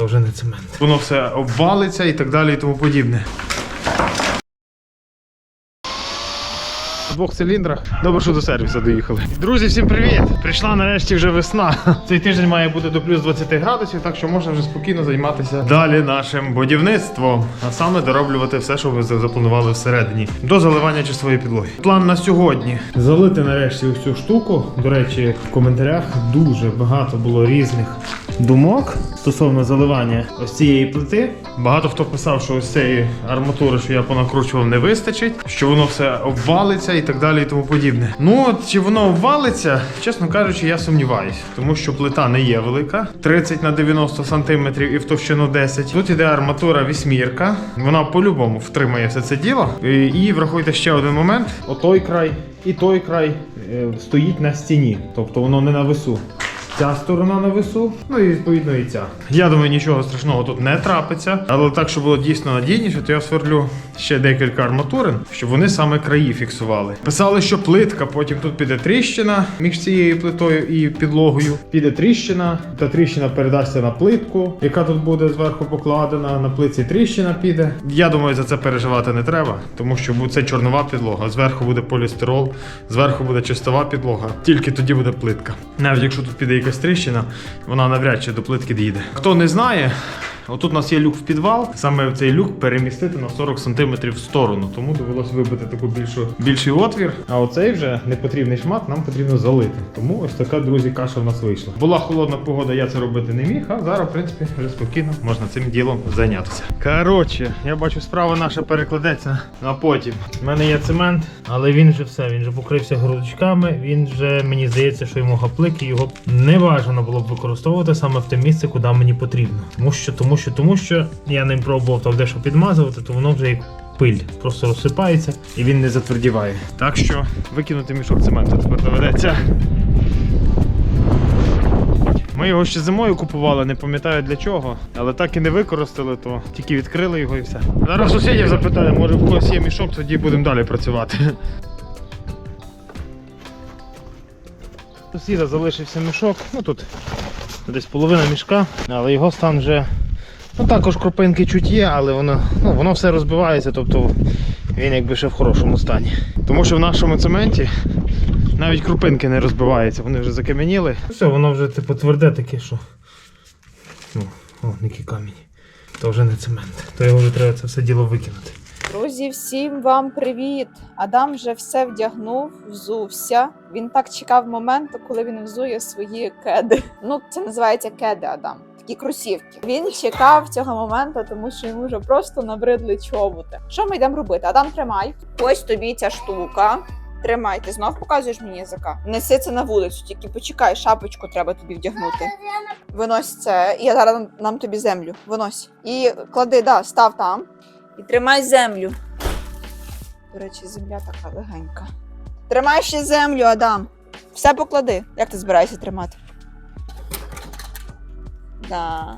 то вже не цемент. Воно все обвалиться і так далі, і тому подібне. Двох циліндрах. Добре, що до сервісу доїхали. Друзі, всім привіт! Прийшла нарешті вже весна. Цей тиждень має бути до плюс 20 градусів, так що можна вже спокійно займатися далі нашим будівництвом, а саме дороблювати все, що ви запланували всередині, до заливання чистової підлоги. План на сьогодні залити нарешті цю штуку. До речі, в коментарях дуже багато було різних думок стосовно заливання ось цієї плити. Багато хто писав, що ось цієї арматури, що я понакручував, не вистачить, що воно все обвалиться і так далі, і тому подібне. Ну от чи воно валиться, чесно кажучи, я сумніваюсь, тому що плита не є велика, 30 на 90 сантиметрів і в товщину 10. Тут іде арматура вісьмірка. Вона по-любому втримає все це діло. І, і врахуйте ще один момент: отой край і той край е, стоїть на стіні, тобто воно не на весу. Ця сторона на весу, ну і відповідно і ця. Я думаю, нічого страшного тут не трапиться. Але так, щоб було дійсно надійніше, то я сверлю ще декілька арматурин, щоб вони саме краї фіксували. Писали, що плитка, потім тут піде тріщина між цією плитою і підлогою. Піде тріщина, та тріщина передасться на плитку, яка тут буде зверху покладена. На плитці тріщина піде. Я думаю, за це переживати не треба, тому що це чорнова підлога. Зверху буде полістирол, зверху буде чистова підлога. Тільки тоді буде плитка. Навіть якщо тут піде якась тріщина, вона навряд чи до плитки дійде. Хто не знає. Отут у нас є люк в підвал. Саме цей люк перемістити на 40 см в сторону, тому довелося вибити таку більшу, більший отвір. А оцей вже непотрібний шмат нам потрібно залити. Тому ось така, друзі, каша в нас вийшла. Була холодна погода, я це робити не міг, а зараз, в принципі, вже спокійно можна цим ділом зайнятися. Коротше, я бачу, справа наша перекладеться на потім. У мене є цемент, але він вже все, він вже покрився грудочками. Він вже мені здається, що йому гаплик, і його не бажано було б використовувати саме в те місце, куди мені потрібно. Тому що, тому що, тому що я ним пробував там дещо підмазувати, то воно вже як пиль просто розсипається і він не затвердіває. Так що викинути мішок цементу тепер доведеться. Ми його ще зимою купували, не пам'ятаю для чого, але так і не використали, то тільки відкрили його і все. Зараз сусідів запитаю, може в когось є мішок, тоді будемо далі працювати. Сусіда залишився мішок, ну тут десь половина мішка, але його стан вже. Ну також кропинки чуть є, але воно, ну, воно все розбивається, тобто він якби ще в хорошому стані. Тому що в нашому цементі навіть крупинки не розбиваються, вони вже закам'яніли. Все, воно вже типу тверде таке, що. Ну, о, який камінь. То вже не цемент. То його вже треба це все діло викинути. Друзі, всім вам привіт! Адам вже все вдягнув, взувся. Він так чекав моменту, коли він взує свої кеди. Ну, це називається кеди, Адам. Такі кросівки. Він чекав цього моменту, тому що йому вже просто набридли чоботи. Що ми йдемо робити? Адам, тримай. Ось тобі ця штука. Тримай, ти знов показуєш мені язика. Неси це на вулицю, тільки почекай, шапочку треба тобі вдягнути. Винось це. Я зараз нам тобі землю. Винось. І клади, да, став там. І тримай землю. До речі, земля така легенька. Тримай ще землю, Адам. Все поклади. Як ти збираєшся тримати? Да.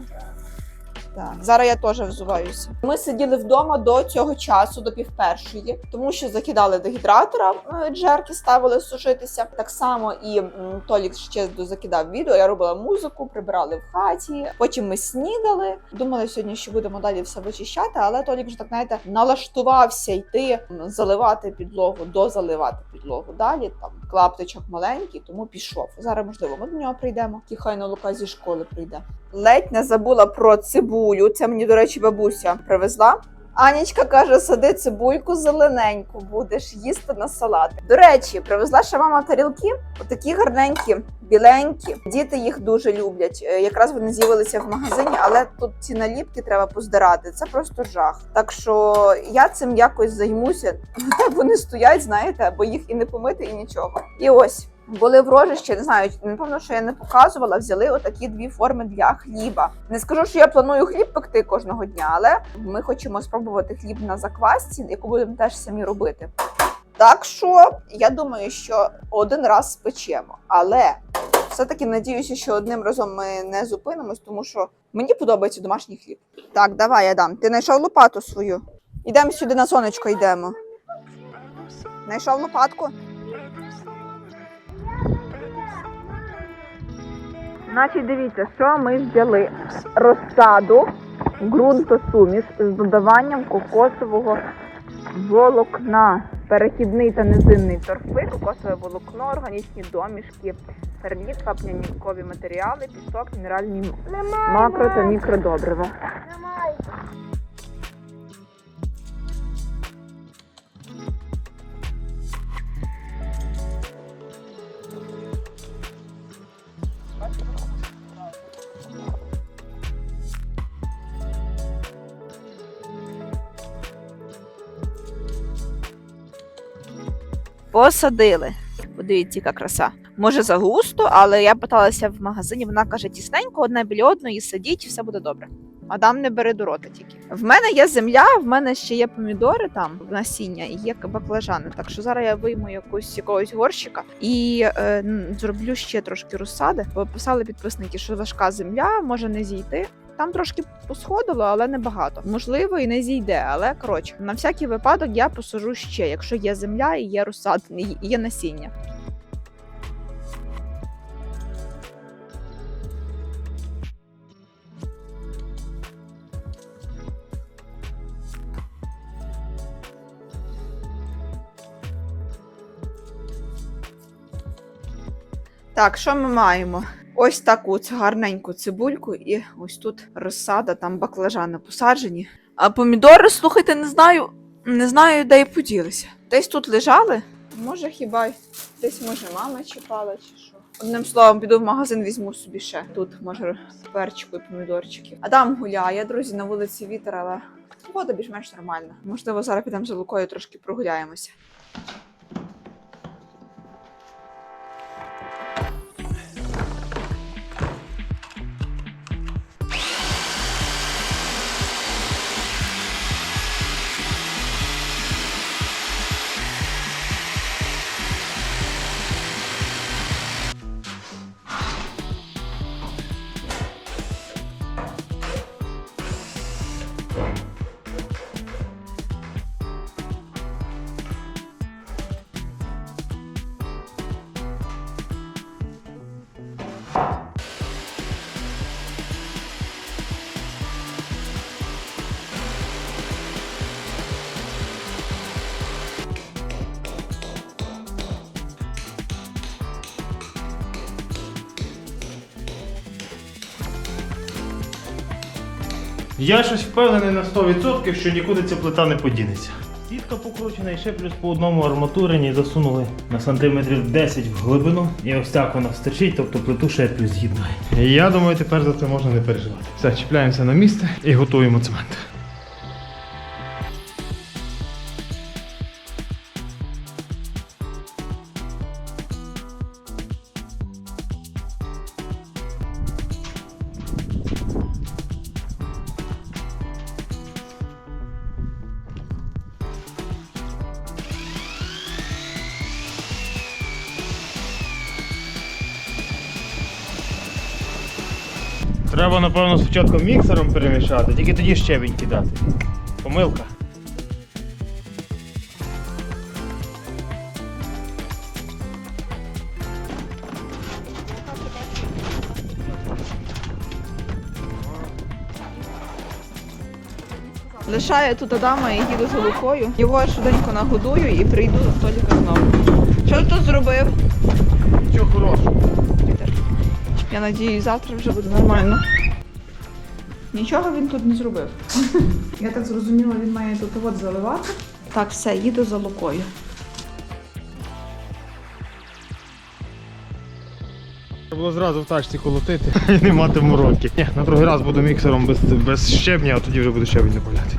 Так, зараз я теж взуваюся. Ми сиділи вдома до цього часу, до півпершої, тому що закидали до гідратора е, джерки, ставили сушитися. Так само і Толік ще закидав відео. Я робила музику, прибирали в хаті. Потім ми снідали. Думали сьогодні, що будемо далі все вичищати, але Толік вже так знаєте налаштувався йти заливати підлогу, дозаливати підлогу. Далі там клаптичок маленький, тому пішов. Зараз можливо ми до нього прийдемо. І хай на Лука зі школи прийде. Ледь не забула про цибулю. Це мені, до речі, бабуся привезла. Анічка каже: сади цибульку зелененьку, будеш їсти на салат. До речі, привезла ще мама тарілки, отакі гарненькі, біленькі. Діти їх дуже люблять. Е, Якраз вони з'явилися в магазині, але тут ці наліпки треба поздирати. Це просто жах. Так що я цим якось займуся. Вони стоять, знаєте, бо їх і не помити, і нічого. І ось. Були в рожищі, не знаю, напевно, що я не показувала. Взяли отакі дві форми для хліба. Не скажу, що я планую хліб пекти кожного дня, але ми хочемо спробувати хліб на заквасці, яку будемо теж самі робити. Так що я думаю, що один раз спечемо, але все-таки надіюся, що одним разом ми не зупинимось, тому що мені подобається домашній хліб. Так, давай, Адам. Ти знайшов лопату свою? Йдемо сюди на сонечко, йдемо. Знайшов лопатку? Значить, дивіться, що ми взяли? Розсаду, ґрунтосуміш з додаванням кокосового волокна, перехідний та низинний торфи, кокосове волокно, органічні домішки, перліт, вапнянівкові матеріали, пісок, мінеральні макро та мікродобрива. Посадили. Подивіться, яка краса. Може загусто, але я питалася в магазині, вона каже: тісненько, одна біля одної, садіть, все буде добре. Мадам не бери до рота тільки. В мене є земля, в мене ще є помідори там насіння і є баклажани. Так що зараз я вийму якусь якогось горщика і е, зроблю ще трошки розсади. Бо писали підписники, що важка земля може не зійти. Там трошки посходило, але не багато. Можливо, і не зійде. Але коротше, на всякий випадок я посажу ще, якщо є земля і є розсад, і є насіння. Так, що ми маємо? Ось таку гарненьку цибульку, і ось тут розсада, там баклажани посаджені. А помідори, слухайте, не знаю, не знаю, де і поділися. Десь тут лежали. Може, хіба десь може мама чіпала чи що. Одним словом, піду в магазин, візьму собі ще. Тут може перчику і помідорчики. Адам гуляє, друзі, на вулиці вітер, але погода більш-менш нормальна. Можливо, зараз підемо за лукою трошки прогуляємося. Я щось впевнений на 100%, що нікуди ця плита не подінеться. Сітка покручена і ще плюс по одному арматурині засунули на сантиметрів 10 в глибину. І ось так вона стачить, тобто плиту ще плюс з'єднає. Я думаю, тепер за це можна не переживати. Все, чіпляємося на місце і готуємо цемент. Треба, напевно, спочатку міксером перемішати, тільки тоді щебінь кидати. Помилка. Лишаю тут Адама і їду за Лукою. Його швиденько нагодую і прийду до Толіка знову. Що ти тут зробив? Що хорошого? Я надію, завтра вже буде нормально. Нічого він тут не зробив. Я так зрозуміла, він має тут от заливати. Так, все, їду за Лукою. Треба було зразу в тачці колотити і не мати мороки. Ні, на другий раз буду міксером без, без щебня, а тоді вже буду щебінь добавляти.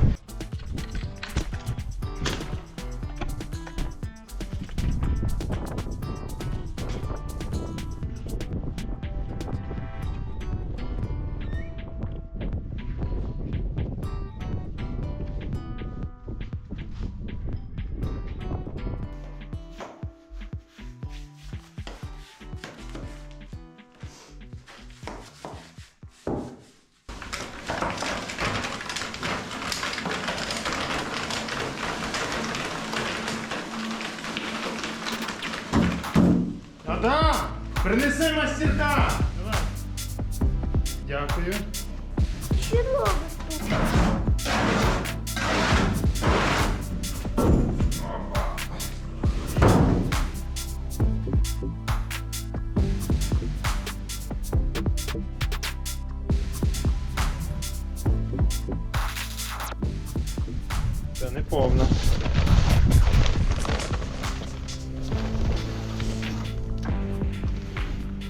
Це не повна.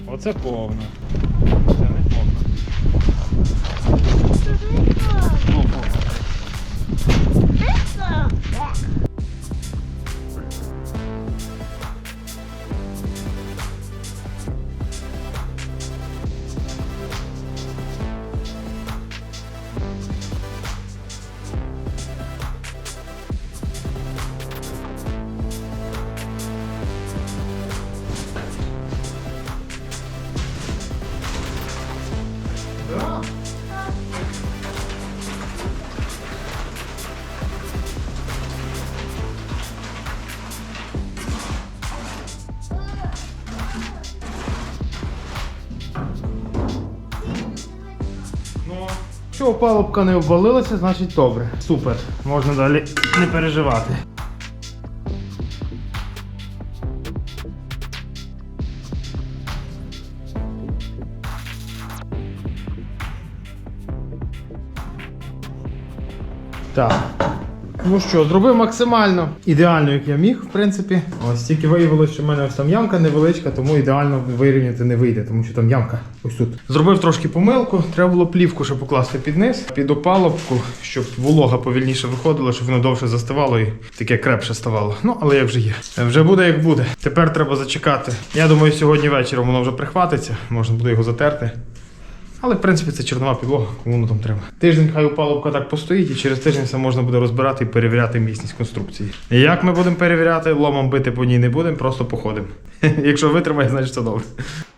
Оце повна. Опалубка не обвалилася, значить добре. Супер. Можна далі не переживати. Ну що, зробив максимально ідеально, як я міг, в принципі. Ось тільки виявилося, що в мене ось там ямка невеличка, тому ідеально вирівняти не вийде, тому що там ямка ось тут. Зробив трошки помилку, треба було плівку ще покласти під низ, під опалубку, щоб волога повільніше виходила, щоб воно довше застивало і таке крепше ставало. Ну, але як вже є. Вже буде як буде. Тепер треба зачекати. Я думаю, сьогодні вечором воно вже прихватиться, можна буде його затерти. Але в принципі це чорнова підлога, кому воно там треба. Тиждень хай опалубка так постоїть, і через тиждень все можна буде розбирати і перевіряти міцність конструкції. Як ми будемо перевіряти, ломом бити по ній не будемо, просто походимо. Якщо витримає, значить все добре.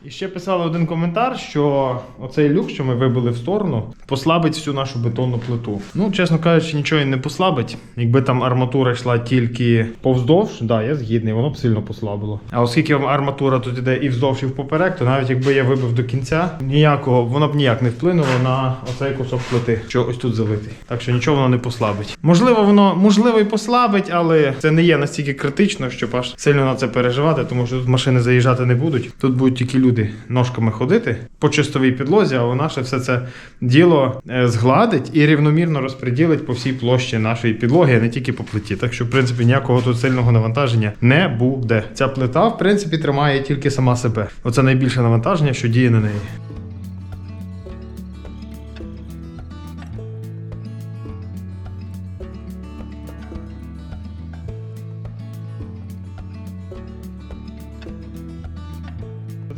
І ще писали один коментар, що оцей люк, що ми вибили в сторону, послабить всю нашу бетонну плиту. Ну, чесно кажучи, нічого і не послабить. Якби там арматура йшла тільки повздовж, да, я згідний, воно б сильно послабило. А оскільки арматура тут іде і вздовж, і впоперек, то навіть якби я вибив до кінця, ніякого, воно б ніяк не вплинуло на оцей кусок плити, що ось тут залитий. Так що нічого воно не послабить. Можливо, воно можливо і послабить, але це не є настільки критично, щоб аж сильно на це переживати, тому що машини заїжджати не будуть. Тут будуть тільки люди ножками ходити по чистовій підлозі, а вона ще все це діло е, згладить і рівномірно розподілить по всій площі нашої підлоги, а не тільки по плиті. Так що, в принципі, ніякого тут сильного навантаження не буде. Ця плита, в принципі, тримає тільки сама себе. Оце найбільше навантаження, що діє на неї.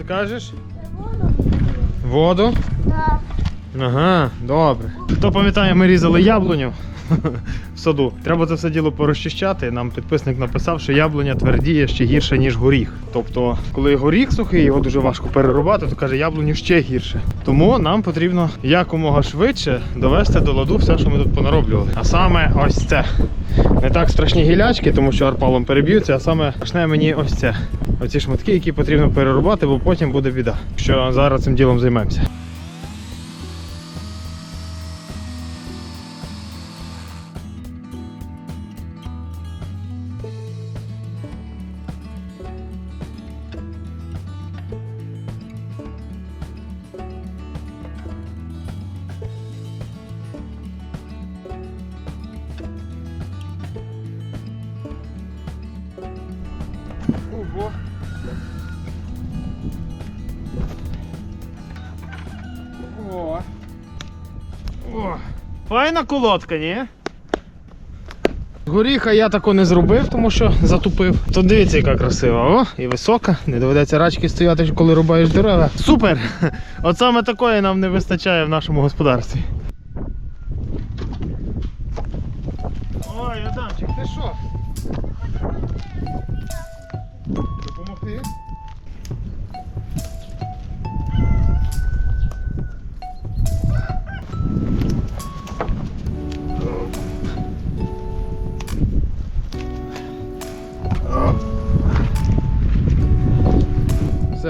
Кажеш? Воду? Так. Ага, добре. Хто пам'ятає, ми різали яблуню саду. Треба це все діло порозчищати. Нам підписник написав, що яблуня твердіє ще гірше, ніж горіх. Тобто, коли горіх сухий, його дуже важко перерубати, то каже, яблуню ще гірше. Тому нам потрібно якомога швидше довести до ладу все, що ми тут понароблювали. А саме ось це. Не так страшні гілячки, тому що арпалом переб'ються, а саме страшне мені ось це. Оці шматки, які потрібно перерубати, бо потім буде біда. Що зараз цим ділом займемося. Файна колодка, ні? Горіха я тако не зробив, тому що затупив. Тут дивіться, яка красива. О, і висока. Не доведеться рачки стояти, коли рубаєш дерева. Супер! От саме такої нам не вистачає в нашому господарстві. Ой, Адамчик, ти що?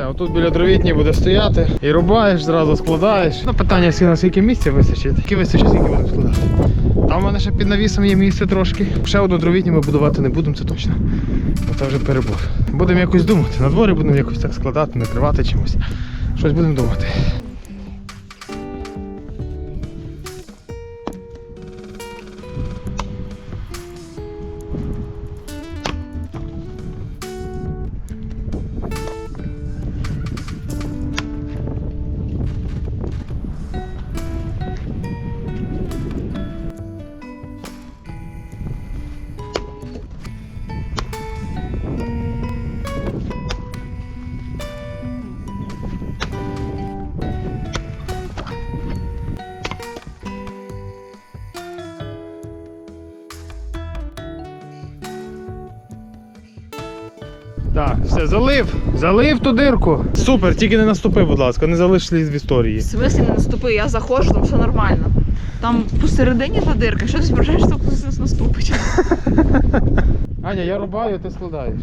Отут біля дровітні буде стояти і рубаєш, зразу складаєш. Ну, питання, скільки- наскільки місця вистачить. Скільки вистачить, скільки будемо складати. Там у мене ще під навісом є місце трошки. Ще одну дровітню ми будувати не будемо, це точно. Це вже перебор. Будемо якось думати. На дворі будемо якось так складати, накривати чимось. Щось будемо думати. Все, залив. Залив ту дирку. Супер, тільки не наступи, будь ласка, не залиш слід в історії. В смислі не наступи, я заходжу, там все нормально. Там посередині та дирка, що ти спрашаєш, що хтось наступить? Аня, я рубаю, ти складаєш.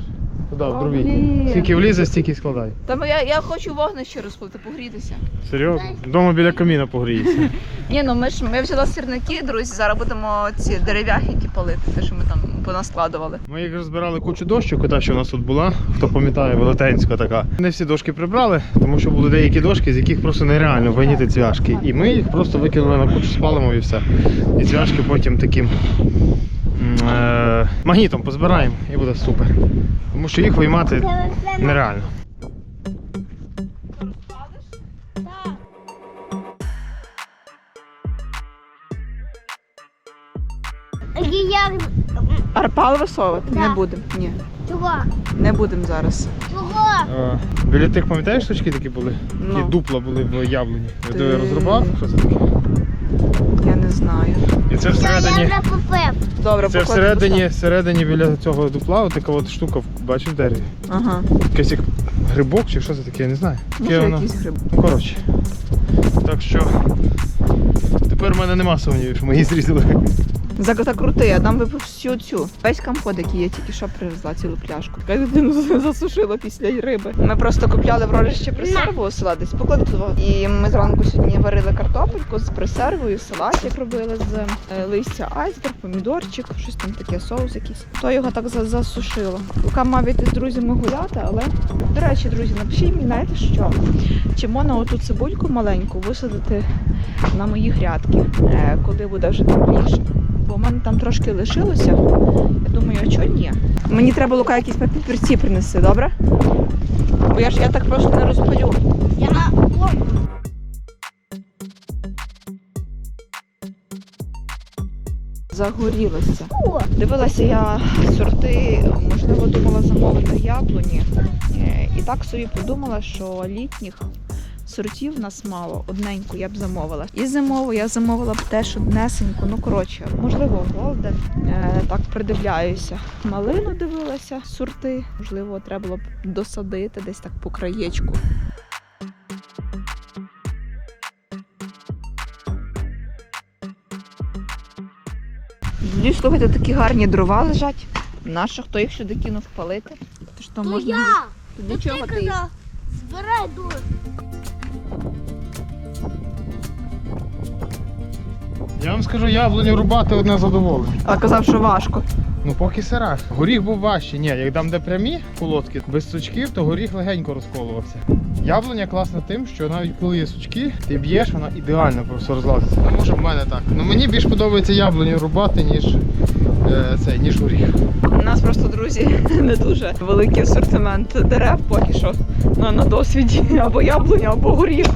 Туди, в дрові. блін. Скільки влізе, стільки складай. Там я, я хочу вогнище розпалити, погрітися. Серйозно? Дома біля каміна погріється. Ні, ну ми ж ми взяли сірники, друзі. Зараз будемо ці дерев'яхи палити, те, що ми там понаскладували. Ми їх розбирали кучу дощок, та що у нас тут була, хто пам'ятає, велетенська така. Не всі дошки прибрали, тому що були деякі дошки, з яких просто нереально виняти цвяшки. І ми їх просто викинули на кучу спалимо і все. І цвяшки потім таким е, магнітом позбираємо і буде супер. Тому що їх виймати нереально. Арпал висовувати? Да. Не будемо. Ні, чого? не будемо зараз. Чого? Е, Біля тих, пам'ятаєш, точки такі були? Такі Ну. дупла були в яблуні. Ти- Ти розрубав? Що це таке? Я не знаю. І це Я всередині. вже купив. Добре, Це покладемо всередині, всередині біля цього дупла, от така от штука, бачив в дереві. Ага. Якийсь як грибок чи що це таке, я не знаю. Таке Може, воно. якийсь гриб. Ну, коротше. Так що тепер в мене нема сумнівів, що ми її зрізали. Зак- Закрути, а там випив всю цю. Весь компот, який я тільки що привезла цілу пляшку. Така дитину засушила після риби. Ми просто купляли в рожище пресерву у села десь поклади туди. І ми зранку сьогодні варили картопельку з пресервою, салатик робили з е, листя айсберг, помідорчик, щось там таке, соус якийсь. То його так за- засушило. Поки мав іти з друзями гуляти, але до речі, друзі, напишіть мені, знаєте що? Чи можна оту цибульку маленьку висадити на мої грядки, е, коли буде вже тепліше? Бо в мене там трошки лишилося. Я думаю, а чого ні? Мені треба лука якісь папірці принеси, добре? Бо я ж я так просто не розпалю. Я О, Загорілося. Дивилася я сорти, можливо, думала замовити яблуні. Е, І так собі подумала, що літніх сортів в нас мало, одненьку я б замовила. І зимову я замовила б теж однесеньку. Ну коротше, можливо, голден. Е, так придивляюся. Малину дивилася, сорти. Можливо, треба було б досадити десь так по краєчку. Тоді, слухайте, такі гарні дрова лежать. Нащо хто їх сюди кинув палити? Ти що то можна? я. То Для чого ти Збирай дуже. Я вам скажу, яблуню рубати одне задоволення. А казав, що важко. Ну поки сира. Горіх був важчий. Ні, як там де прямі колодки без сучків, то горіх легенько розколувався. Яблуня класна тим, що навіть коли є сучки, ти б'єш, вона ідеально просто розлазиться. Ну може в мене так. Ну мені більш подобається яблуню рубати, ніж е, цей, ніж горіх. У нас просто, друзі, не дуже великий асортимент дерев поки що на, на досвіді. Або яблуня, або горіх.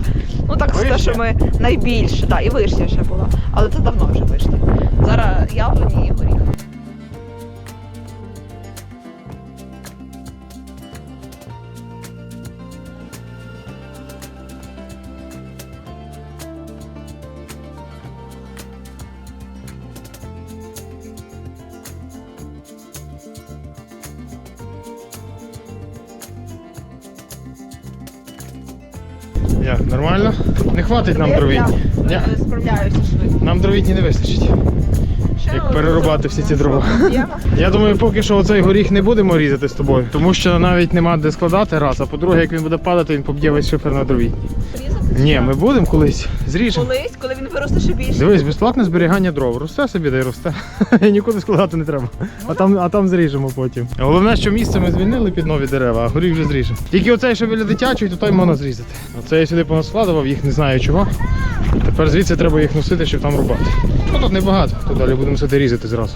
Ну так те, що ми найбільше. Так, і вишня ще була. Але це давно вже вишня. Зараз яблуні і горіх. Як, нормально? Не хватить нам дровітні. Ні. Справляюся швидко. Нам дровітні не вистачить. Як перерубати всі ці дрова. Я думаю, поки що оцей горіх не будемо різати з тобою, тому що навіть нема де складати раз, а по-друге, як він буде падати, він поб'є весь шифер на дрові. Ні, ми будемо колись. Зріжемо. Колись, коли він виросте ще більше. Дивись, безплатне зберігання дров. Росте собі, де й росте. І нікуди складати не треба. А там, а там зріжемо потім. Головне, що місце ми звільнили під нові дерева, а горіх вже зріжемо. Тільки оцей, що біля дитячої, то той можна зрізати. Оце я сюди понаскладував, їх не знаю чого. Тепер звідси треба їх носити, щоб там рубати. Ну тут небагато, то далі будемо сюди різати зразу.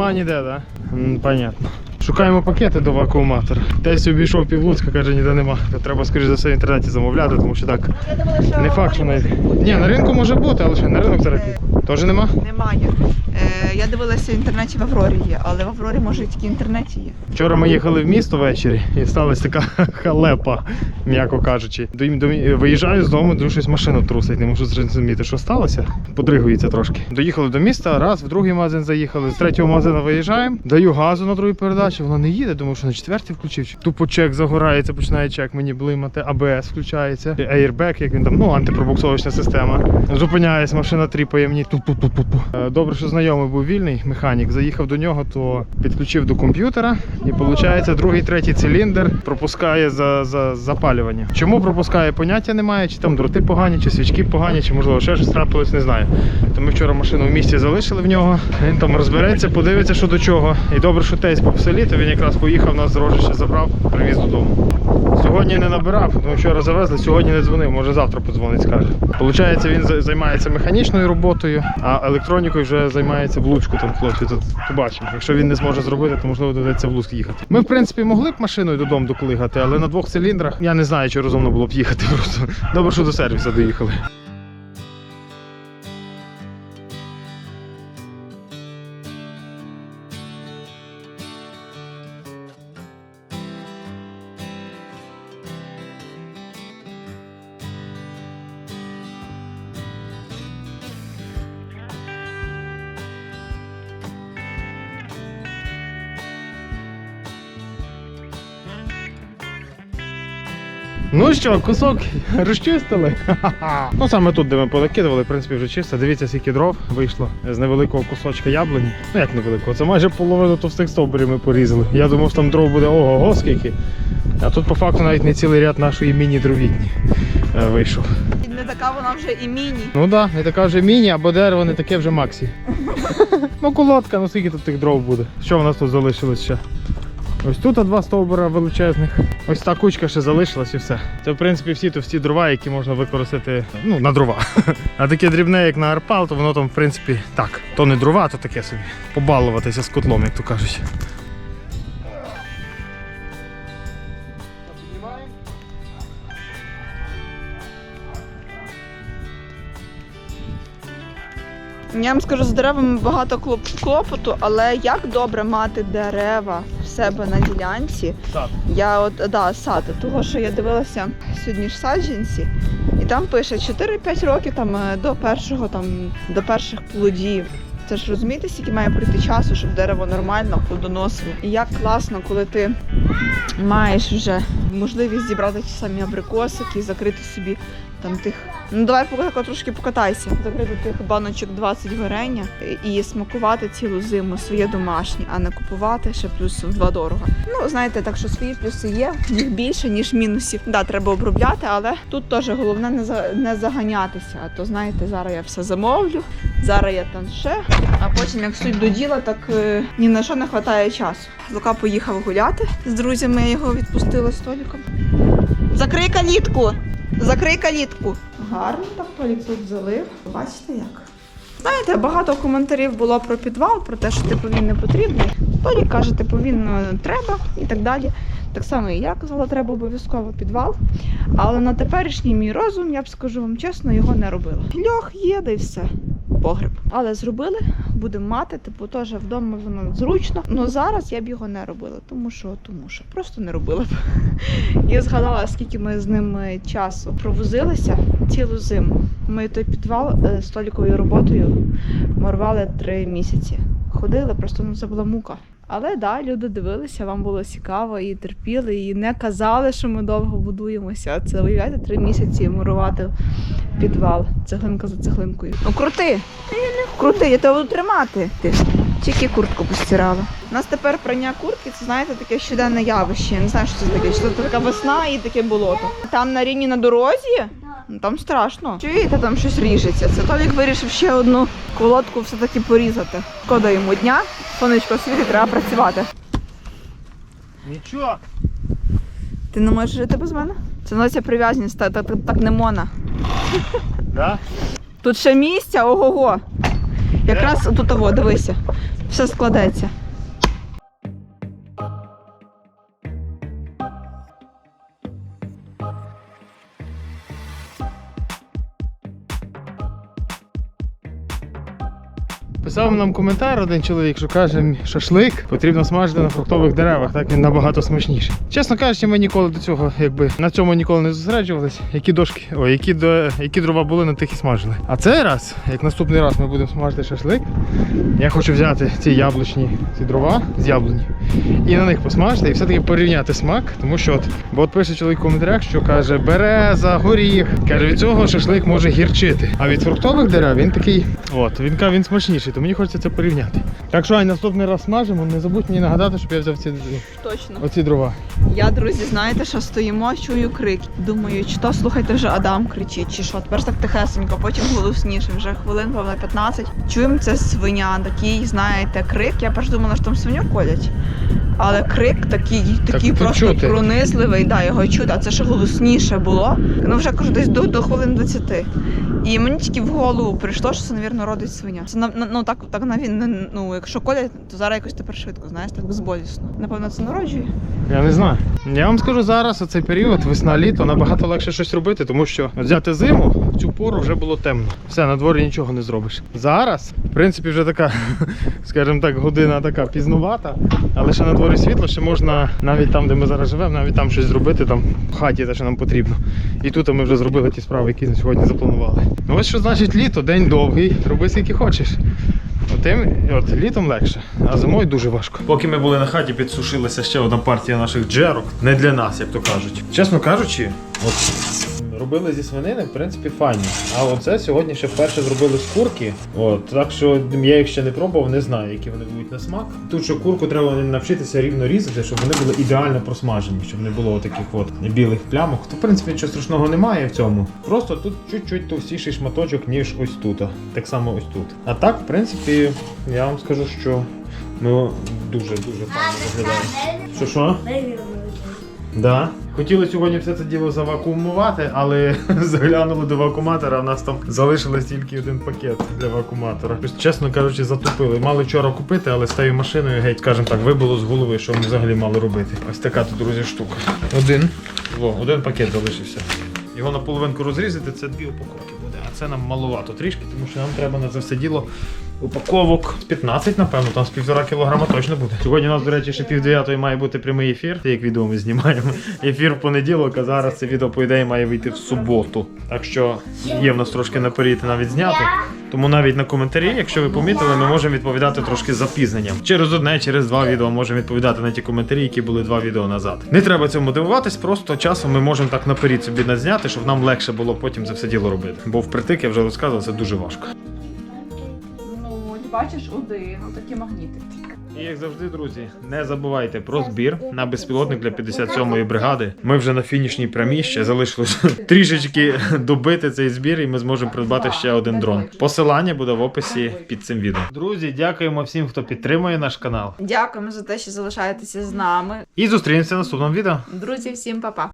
Нема ніде, да? М, Понятно. Шукаємо пакети до вакууматора. Десь обійшов півлуцька, каже, ніде нема. То треба, скоріш за все, в інтернеті замовляти, тому що так. Не факт, що на... Ні, на ринку може бути, але ще на ринок зараз. Теж нема? Немає. Я дивилася в інтернеті в Аврорі є, але в Аврорі може тільки інтернеті є. Вчора ми їхали в місто ввечері і сталася така халепа, м'яко кажучи. Виїжджаю з дому, дуже щось машину трусить, не можу зрозуміти, що сталося. Подригується трошки. Доїхали до міста, раз, в другий магазин заїхали. З третього магазину виїжджаємо, даю газу на другій передачі, воно не їде, тому що на четвертій включив. Тупо чек загорається, починає чек мені блимати, АБС включається, airbag, як він там, ну, антипробуксовочна система. Зупиняюсь, машина тріпає мені ту-ту-ту-ту-ту. Е, Добре, що знайомий був вільний механік. Заїхав до нього, то підключив до комп'ютера, і виходить, другий, третій циліндр пропускає за, за запалювання. Чому пропускає, поняття немає, чи там дроти погані, чи свічки погані, чи можливо ще щось трапилось, не знаю. То ми вчора машину в місті залишили в нього. Він там розбереться, подивиться, що до чого. І добре, що тесть по селі, то він якраз поїхав нас з рожища забрав, привіз додому. Сьогодні не набирав, тому вчора завезли, сьогодні не дзвонив, може завтра подзвонить, скаже. Получається, він займається механічною роботою, а електронікою вже займається в Луцьку там хлопці. Тут побачимо. Якщо він не зможе зробити, то можливо доведеться в Луцьк їхати. Ми, в принципі, могли б машиною додому доколигати, але на двох циліндрах я не знаю, чи розумно було б їхати просто. Добре, що до сервісу доїхали. Що, кусок розчистили? Ну саме тут, де ми понакидували, в принципі, вже чисто. Дивіться, скільки дров вийшло з невеликого кусочка яблуні. Ну як невеликого, це майже половину товстих стовбурів ми порізали. Я думав, що там дров буде ого-го скільки. А тут по факту навіть не цілий ряд нашої міні-дровітні е, вийшов. Не така вона вже і міні. Ну так, да, не така вже міні, або дерево не таке вже максі. ну колодка, ну скільки тут тих дров буде. Що в нас тут залишилось ще? Ось тут два стовбура величезних. Ось та кучка ще залишилась і все. Це в принципі всі товсті дрова, які можна використати ну, на дрова. А таке дрібне, як на арпал, то воно там, в принципі, так. То не дрова, то таке собі. Побалуватися з котлом, як то кажуть. Я вам скажу, з деревами багато клопоту, але як добре мати дерева в себе на ділянці. Так. Я от да, сад, того, що я дивилася сьогодні ж саджанці, і там пише 4-5 років там е, до першого там до перших плодів. Це ж розумієте, скільки має пройти часу, щоб дерево нормально плодоносило. І як класно, коли ти маєш вже можливість зібрати ті самі абрикосики закрити собі там тих. Ну давай поки трошки покатайся. Закрити тих баночок 20 варення і смакувати цілу зиму своє домашнє, а не купувати ще плюс в два дорого. Ну знаєте, так що свої плюси є, їх більше ніж мінусів. Да, треба обробляти, але тут теж головне не за не заганятися. А то знаєте, зараз я все замовлю, зараз я там ще, а потім як суть до діла, так е, ні на що не вистачає часу. Лука поїхав гуляти з друзями. Я його відпустила століком. Закрий калітку! Закрий калітку. Гарно так Толік залив. Бачите як? Знаєте, багато коментарів було про підвал, про те, що типу він не потрібний. Толік каже, типу він е, треба і так далі. Так само і я казала, треба обов'язково підвал. Але на теперішній мій розум, я б скажу вам чесно, його не робила. Льох є, да й все. Погреб. Але зробили, будемо мати, типу, теж вдома воно зручно. Ну зараз я б його не робила, тому що, тому що просто не робила б. Я згадала, скільки ми з ним е, часу провозилися цілу зиму. Ми той підвал е, з толіковою роботою ми рвали три місяці. Ходили, просто ну це була мука. Але да, люди дивилися, вам було цікаво і терпіли, і не казали, що ми довго будуємося. Це уявляєте, три місяці мурувати підвал цеглинка за цеглинкою. Ну крути! Крути, я тебе буду тримати. Ти тільки куртку постирала. У нас тепер прання куртки, це знаєте, таке щоденне явище. Я не знаю, що це таке. Чи це така весна і таке болото. Там на рівні на дорозі. Ну, Там страшно. Чуєте, там щось ріжеться. Це Толік вирішив ще одну колодку все-таки порізати. Шкода йому дня, сонечко світить, треба працювати. Нічого. Ти не можеш жити без мене? Це називається прив'язаність, так, так, так, так не мона. Да? Тут ще місця, ого-го. Якраз тут того, дивися. все складеться. Писав нам коментар один чоловік, що каже, шашлик потрібно смажити на фруктових деревах, так він набагато смачніший. Чесно кажучи, ми ніколи до цього, якби на цьому ніколи не зосереджувались. Які дошки, ой, які, до, які дрова були, на тих і смажили. А цей раз, як наступний раз ми будемо смажити шашлик, я хочу взяти ці яблучні ці дрова з яблуні і на них посмажити і все-таки порівняти смак. Тому що от, бо от пише чоловік в коментарях, що каже, береза, горіх. Каже, від цього шашлик може гірчити. А від фруктових дерев він такий, от, він він смачніший, то мені хочеться це порівняти. Так що Ань, наступний раз смажимо, не забудь мені нагадати, щоб я взяв ці, Точно. оці дрова. Я, друзі, знаєте, що стоїмо, чую крик. Думаю, чи то слухайте вже Адам кричить, чи що. Тепер так тихесенько, потім голосніше, вже хвилин, певно, 15. Чуємо це свиня, такий, знаєте, крик. Я перш думала, що там свиню колять. Але крик такий, такий тут просто чути. пронизливий, да, його чути, а це ще голосніше було. Ну вже кажу, десь до, до хвилин 20. І мені тільки в голову прийшло, що це, навірно, родить свиня. Це ну так, так навіть ну, якщо колять, то зараз якось тепер швидко, знаєш, так безболісно. Напевно, це народжує. Я не знаю. Я вам скажу зараз, оцей період, весна-літо, набагато легше щось робити, тому що взяти зиму в цю пору вже було темно. Все, на дворі нічого не зробиш. Зараз, в принципі, вже така, скажімо так, година така пізнувата, але ще на дворі світло, ще можна навіть там, де ми зараз живемо, навіть там щось зробити, там в хаті те, що нам потрібно. І тут ми вже зробили ті справи, які на сьогодні запланували. Ну ось що значить літо, день довгий, роби скільки хочеш. Тим, от літом легше, а зимою дуже важко. Поки ми були на хаті, підсушилася ще одна партія наших джерок. Не для нас, як то кажуть. Чесно кажучи, от робили зі свинини, в принципі, файні. А оце сьогодні ще вперше зробили з курки. От, так що я їх ще не пробував, не знаю, які вони будуть на смак. Тут що курку треба навчитися рівно різати, щоб вони були ідеально просмажені, щоб не було таких от білих плямок. То в принципі нічого страшного немає в цьому. Просто тут чуть-чуть товстіший шматочок, ніж ось тут. Так само ось тут. А так, в принципі, я вам скажу, що ми дуже дуже файно виглядаємо. Що що? Да. Хотіли сьогодні все це діло завакуумувати, але заглянули до вакууматора, а в нас там залишилось тільки один пакет для вакууматора. Чесно кажучи, затупили. Мали вчора купити, але з тією машиною, геть, скажімо так, вибило з голови, що ми взагалі мали робити. Ось така тут, друзі, штука. Один. Во, один пакет залишився. Його наполовинку розрізати, це дві упаковки буде. А це нам маловато трішки, тому що нам треба на це все діло упаковок 15, напевно, там з півтора кілограма точно буде. Сьогодні у нас, до речі, ще пів дев'ятої має бути прямий ефір. Як відео ми знімаємо. Ефір в понеділок, а зараз це відео, по ідеї, має вийти в суботу. Так що є в нас трошки наперед навіть знято. Тому навіть на коментарі, якщо ви помітили, ми можемо відповідати трошки запізненням. Через одне, через два відео можемо відповідати на ті коментарі, які були два відео назад. Не треба цьому дивуватись, просто часом ми можемо так наперед собі назняти, щоб нам легше було потім це все діло робити. Бо впритик, я вже розказував, це дуже важко. Ну, бачиш, один, такі магніти. І як завжди, друзі, не забувайте про збір на безпілотник для 57-ї бригади. Ми вже на фінішній прямій, ще залишилось трішечки добити цей збір, і ми зможемо придбати ще один дрон. Посилання буде в описі під цим відео. Друзі, дякуємо всім, хто підтримує наш канал. Дякуємо за те, що залишаєтеся з нами. І зустрінемося в наступному відео. Друзі, всім па-па.